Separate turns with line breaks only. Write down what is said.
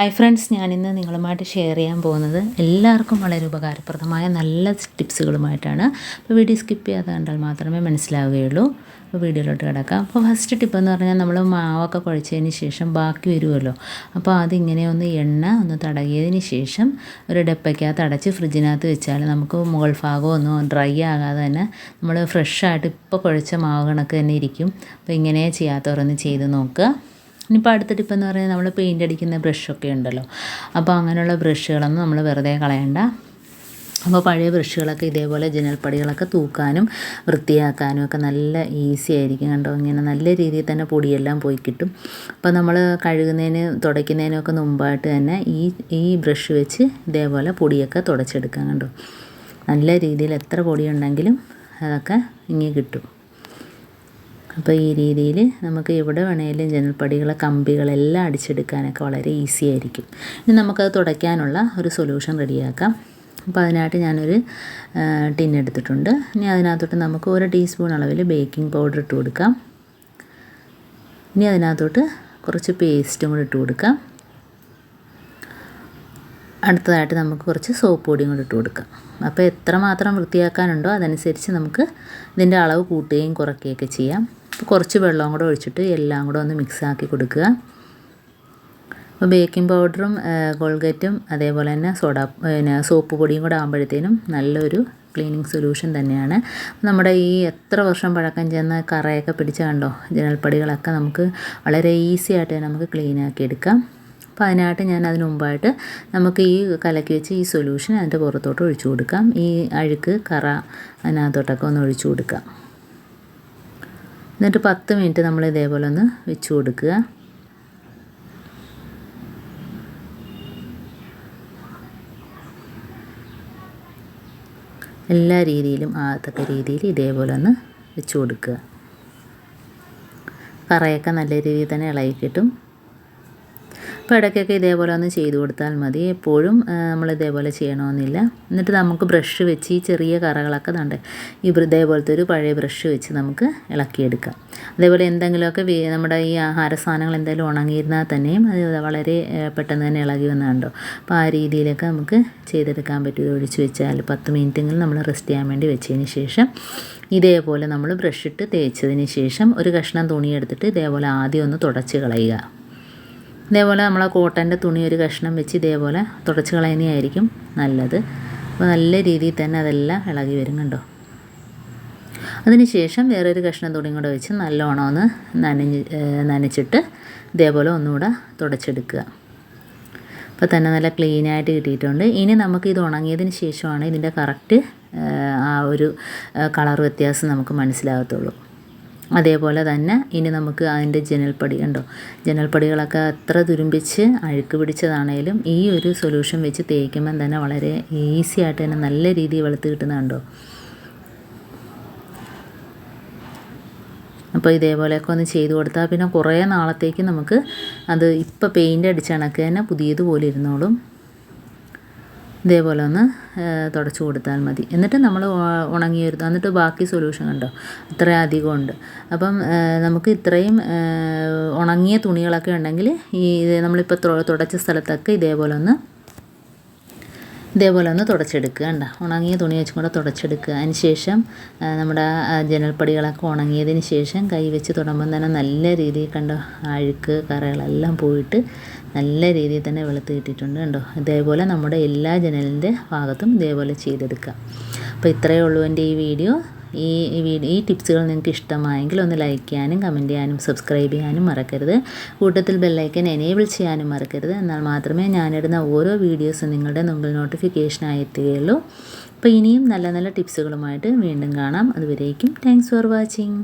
Hi friends ഞാനിന്ന് നിങ്ങളുമായിട്ട് share ചെയ്യാൻ പോകുന്നത് എല്ലാവർക്കും വളരെ ഉപകാരപ്രദമായ നല്ല ടിപ്സുകളുമായിട്ടാണ് അപ്പോൾ വീഡിയോ സ്കിപ്പ് ചെയ്യാതെ കണ്ടാൽ മാത്രമേ മനസ്സിലാവുകയുള്ളൂ. അപ്പോൾ വീഡിയോയിലോട്ട് കിടക്കാം. അപ്പോൾ ഫസ്റ്റ് ടിപ്പ് എന്ന് പറഞ്ഞാൽ നമ്മൾ മാവൊക്കെ കുഴച്ചതിന് ശേഷം ബാക്കി വരുമല്ലോ അപ്പോൾ അതിങ്ങനെ ഒന്ന് എണ്ണ ഒന്ന് തടകിയതിന് ശേഷം ഒരു ഡപ്പയ്ക്കകത്ത് അടച്ച് ഫ്രിഡ്ജിനകത്ത് വെച്ചാൽ നമുക്ക് മുകൾ ഭാഗം ഒന്നും ഡ്രൈ ആകാതെ തന്നെ നമ്മൾ ഫ്രഷായിട്ട് ഇപ്പോൾ കുഴച്ച മാവ് കണക്ക് തന്നെ ഇരിക്കും. അപ്പോൾ ഇങ്ങനെ ചെയ്യാത്തവരൊന്ന് ചെയ്ത് നോക്കുക. ഇനിയിപ്പോൾ അടുത്ത ടിപ്പ് എന്ന് പറയുന്നത് നമ്മൾ പെയിന്റ് അടിക്കുന്ന ബ്രഷൊക്കെ ഉണ്ടല്ലോ. അപ്പോൾ അങ്ങനെയുള്ള ബ്രഷുകളൊന്നും നമ്മൾ വെറുതെ കളയണ്ട. അപ്പോൾ പഴയ ബ്രഷുകളൊക്കെ ഇതേപോലെ ജനൽപ്പടികളൊക്കെ തൂക്കാനും വൃത്തിയാക്കാനും ഒക്കെ നല്ല ഈസി ആയിരിക്കും കണ്ടോ? ഇങ്ങനെ നല്ല രീതിയിൽ തന്നെ പൊടിയെല്ലാം പോയി കിട്ടും. അപ്പോൾ നമ്മൾ കഴുകുന്നതിന് തുടയ്ക്കുന്നതിനൊക്കെ മുമ്പായിട്ട് തന്നെ ഈ ഈ ബ്രഷ് വെച്ച് ഇതേപോലെ പൊടിയൊക്കെ തുടച്ചെടുക്കാം കണ്ടോ? നല്ല രീതിയിൽ എത്ര പൊടിയുണ്ടെങ്കിലും അതൊക്കെ ഇങ്ങനെ കിട്ടും. അപ്പോൾ ഈ രീതിയിൽ നമുക്ക് എവിടെ വേണമെങ്കിലും ജനൽപ്പടികളെ കമ്പികളെല്ലാം അടിച്ചെടുക്കാനൊക്കെ വളരെ ഈസി ആയിരിക്കും. ഇനി നമുക്കത് തുടയ്ക്കാനുള്ള ഒരു സൊല്യൂഷൻ റെഡിയാക്കാം. അപ്പോൾ അതിനായിട്ട് ഞാനൊരു ടിൻ എടുത്തിട്ടുണ്ട്. ഇനി അതിനകത്തോട്ട് നമുക്ക് ഒരു ടീസ്പൂൺ അളവിൽ ബേക്കിംഗ് പൗഡർ ഇട്ട് കൊടുക്കാം. ഇനി അതിനകത്തോട്ട് കുറച്ച് പേസ്റ്റും കൂടി ഇട്ട് കൊടുക്കാം. അടുത്തതായിട്ട് നമുക്ക് കുറച്ച് സോപ്പ് പൊടിയും കൂടി ഇട്ട് കൊടുക്കാം. അപ്പോൾ എത്രമാത്രം വൃത്തിയാക്കാനുണ്ടോ അതനുസരിച്ച് നമുക്ക് ഇതിന്റെ അളവ് കൂട്ടുകയും കുറയ്ക്കുകയൊക്കെ ചെയ്യാം. കുറച്ച് വെള്ളവും കൂടെ ഒഴിച്ചിട്ട് എല്ലാം കൂടെ ഒന്ന് മിക്സ് ആക്കി കൊടുക്കുക. അപ്പോൾ ബേക്കിംഗ് പൗഡറും കോൾഗേറ്റും അതേപോലെ തന്നെ സോഡ പിന്നെ സോപ്പ് പൊടിയും കൂടെ ആകുമ്പോഴത്തേനും നല്ലൊരു ക്ലീനിങ് സൊല്യൂഷൻ തന്നെയാണ്. നമ്മുടെ ഈ എത്ര വർഷം പഴക്കം ചെന്ന കറയൊക്കെ പിടിച്ച കണ്ടോ? ജനൽപ്പടികളൊക്കെ നമുക്ക് വളരെ ഈസി ആയിട്ട് നമുക്ക് ക്ലീൻ ആക്കി എടുക്കാം. അപ്പോൾ അതിനായിട്ട് ഞാൻ അതിന് മുമ്പായിട്ട് നമുക്ക് ഈ കലക്കി വെച്ച് ഈ സൊല്യൂഷൻ അതിന്റെ പുറത്തോട്ട് ഒഴിച്ചു കൊടുക്കാം. ഈ അഴുക്ക് കറ അതിനകത്തോട്ടൊക്കെ ഒന്ന് ഒഴിച്ചു കൊടുക്കാം. എന്നിട്ട് പത്ത് മിനിറ്റ് നമ്മൾ ഇതേപോലെ ഒന്ന് വെച്ച് കൊടുക്കുക. എല്ലാ രീതിയിലും ആകത്തക്ക രീതിയിൽ ഇതേപോലെ ഒന്ന് വെച്ച് കൊടുക്കുക. കറയൊക്കെ നല്ല രീതിയിൽ തന്നെ ഇളകി കിട്ടും. അപ്പോൾ ഇടയ്ക്കൊക്കെ ഇതേപോലെ ഒന്ന് ചെയ്ത് കൊടുത്താൽ മതി. എപ്പോഴും നമ്മൾ ഇതേപോലെ ചെയ്യണമെന്നില്ല. എന്നിട്ട് നമുക്ക് ബ്രഷ് വെച്ച് ഈ ചെറിയ കറകളൊക്കെ തണ്ട് ഈ ഇതേപോലത്തെ ഒരു പഴയ ബ്രഷ് വെച്ച് നമുക്ക് ഇളക്കിയെടുക്കാം. അതേപോലെ എന്തെങ്കിലുമൊക്കെ നമ്മുടെ ഈ ആഹാര സാധനങ്ങൾ എന്തെങ്കിലും ഉണങ്ങിയിരുന്നാൽ തന്നെയും അത് വളരെ പെട്ടെന്ന് തന്നെ ഇളകി വന്നുണ്ടോ. അപ്പോൾ ആ രീതിയിലൊക്കെ നമുക്ക് ചെയ്തെടുക്കാൻ പറ്റും. ഇത് ഒഴിച്ച് വെച്ചാൽ പത്ത് മിനിറ്റെങ്കിലും നമ്മൾ റെസ്റ്റ് ചെയ്യാൻ വേണ്ടി വെച്ചതിന് ശേഷം ഇതേപോലെ നമ്മൾ ബ്രഷ് ഇട്ട് തേച്ചതിന് ശേഷം ഒരു കഷ്ണം തുണി എടുത്തിട്ട് ഇതേപോലെ ആദ്യം ഒന്ന് തുടച്ച് കളയുക. ഇതേപോലെ നമ്മൾ ആ കോട്ടന്റെ തുണി ഒരു കഷ്ണം വെച്ച് ഇതേപോലെ തുടച്ച് കളയുന്നതായിരിക്കും നല്ലത്. അപ്പോൾ നല്ല രീതിയിൽ തന്നെ അതെല്ലാം ഇളകി വരും കണ്ടോ? അതിനുശേഷം വേറൊരു കഷ്ണം തുണിയും കൂടെ വെച്ച് നല്ലോണം ഒന്ന് നനഞ്ഞ് നനച്ചിട്ട് ഇതേപോലെ ഒന്നുകൂടെ തുടച്ചെടുക്കുക. അപ്പോൾ തന്നെ നല്ല ക്ലീനായിട്ട് കിട്ടിയിട്ടുണ്ട്. ഇനി നമുക്ക് ഇത് ഉണങ്ങിയതിന് ശേഷമാണ് ഇതിന്റെ കറക്റ്റ് ആ ഒരു കളർ വ്യത്യാസം നമുക്ക് മനസ്സിലാകത്തുള്ളൂ. അതേപോലെ തന്നെ ഇനി നമുക്ക് അതിന്റെ ജനൽപ്പടി ഉണ്ടോ ജനൽപ്പടികളൊക്കെ അത്ര തുരുമ്പിച്ച് അഴുക്ക് പിടിച്ചതാണേലും ഈ ഒരു സൊല്യൂഷൻ വെച്ച് തേക്കുമ്പം തന്നെ വളരെ ഈസി ആയിട്ട് തന്നെ നല്ല രീതിയിൽ വെളുത്ത് കിട്ടുന്നുണ്ടോ അപ്പോൾ ഇതേപോലെയൊക്കെ ഒന്ന് ചെയ്ത് കൊടുത്താൽ പിന്നെ കുറേ നാളത്തേക്ക് നമുക്ക് അത് ഇപ്പോൾ പെയിന്റ് അടിച്ച കണക്ക് തന്നെ പുതിയതുപോലെ ഇരുന്നോളും. ഇതേപോലെ ഒന്ന് തുടച്ചു കൊടുത്താൽ മതി. എന്നിട്ട് നമ്മൾ ഉണങ്ങിയൊരു എന്നിട്ട് ബാക്കി സൊല്യൂഷൻ കണ്ടോ? ഇത്ര അധികം ഉണ്ട്. അപ്പം നമുക്ക് ഇത്രയും ഉണങ്ങിയ തുണികളൊക്കെ ഉണ്ടെങ്കിൽ ഈ നമ്മളിപ്പോൾ തുടച്ച സ്ഥലത്തൊക്കെ ഇതേപോലെ ഒന്ന് ഇതേപോലെ ഒന്ന് തുടച്ചെടുക്കുക കണ്ട? ഉണങ്ങിയ തുണി വെച്ചും കൂടെ തുടച്ചെടുക്കുക. അതിന് ശേഷം നമ്മുടെ ജനൽപ്പടികളൊക്കെ ഉണങ്ങിയതിന് ശേഷം കൈ വെച്ച് തുടങ്ങുമ്പോൾ തന്നെ നല്ല രീതിയിൽ കണ്ടോ അഴുക്ക് കറകളെല്ലാം പോയിട്ട് നല്ല രീതിയിൽ തന്നെ വെളുത്ത് കിട്ടിയിട്ടുണ്ട് കണ്ടോ? ഇതേപോലെ നമ്മുടെ എല്ലാ ജനലിന്റെ ഭാഗത്തും ഇതേപോലെ ചെയ്തെടുക്കുക. അപ്പോൾ ഇത്രയേ ഉള്ളൂ എന്റെ ഈ വീഡിയോ. ഈ വീഡിയോ ഈ ടിപ്സുകൾ നിങ്ങൾക്ക് ഇഷ്ടമായെങ്കിൽ ഒന്ന് ലൈക്ക് ചെയ്യാനും കമന്റ് ചെയ്യാനും സബ്സ്ക്രൈബ് ചെയ്യാനും മറക്കരുത്. കൂട്ടത്തിൽ ബെല്ലൈക്കൻ എനേബിൾ ചെയ്യാനും മറക്കരുത്. എന്നാൽ മാത്രമേ ഞാനിടുന്ന ഓരോ വീഡിയോസും നിങ്ങളുടെ മുമ്പിൽ നോട്ടിഫിക്കേഷനായി എത്തുകയുള്ളൂ. അപ്പോൾ ഇനിയും നല്ല നല്ല ടിപ്സുകളുമായിട്ട് വീണ്ടും കാണാം. അതുവരേക്കും താങ്ക്സ് ഫോർ വാച്ചിങ്